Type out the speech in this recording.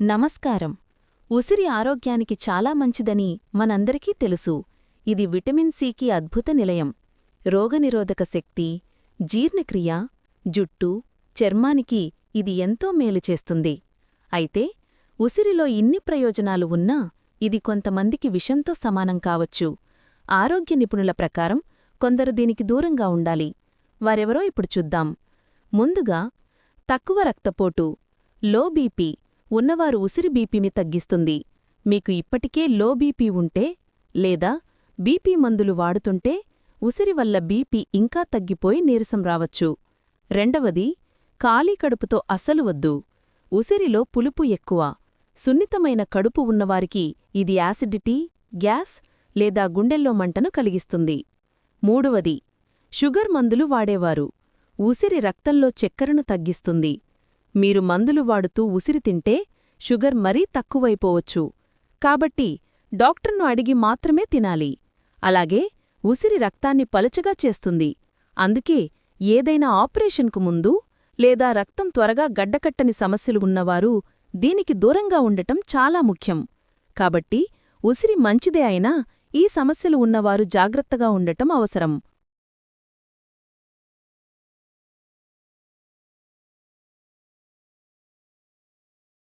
నమస్కారం. ఉసిరి ఆరోగ్యానికి చాలా మంచిదని మనందరికీ తెలుసు. ఇది విటమిన్ సికి అద్భుత నిలయం. రోగనిరోధక శక్తి జీర్ణక్రియ జుట్టు చర్మానికి ఇది ఎంతో మేలు చేస్తుంది. అయితే ఉసిరిలో ఇన్ని ప్రయోజనాలు ఉన్నా ఇది కొంతమందికి విషంతో సమానం కావచ్చు. ఆరోగ్య నిపుణుల ప్రకారం కొందరు దీనికి దూరంగా ఉండాలి. వారెవరో ఇప్పుడు చూద్దాం. ముందుగా తక్కువ రక్తపోటు లో బీపీ ఉన్నవారు ఉసిరి బీపీని తగ్గిస్తుంది. మీకు ఇప్పటికే లో బీపీ ఉంటే లేదా బీపీ మందులు వాడుతుంటే ఉసిరి వల్ల బీపీ ఇంకా తగ్గిపోయి నీరసం రావచ్చు. రెండవది ఖాళీ కడుపుతో అసలు వద్దు. ఉసిరిలో పులుపు ఎక్కువ. సున్నితమైన కడుపు ఉన్నవారికి ఇది యాసిడిటీ గ్యాస్ లేదా గుండెల్లో మంటను కలిగిస్తుంది. మూడవది షుగర్ మందులు వాడేవారు. ఉసిరి రక్తంలో చక్కెరను తగ్గిస్తుంది. మీరు మందులు వాడుతూ ఉసిరి తింటే షుగర్ మరీ తక్కువైపోవచ్చు. కాబట్టి డాక్టర్ను అడిగి మాత్రమే తినాలి. అలాగే ఉసిరి రక్తాన్ని పలుచగా చేస్తుంది. అందుకే ఏదైనా ఆపరేషన్కు ముందు లేదా రక్తం త్వరగా గడ్డకట్టని సమస్యలు ఉన్నవారు దీనికి దూరంగా ఉండటం చాలా ముఖ్యం. కాబట్టి ఉసిరి మంచిదే అయినా ఈ సమస్యలు ఉన్నవారు జాగ్రత్తగా ఉండటం అవసరం.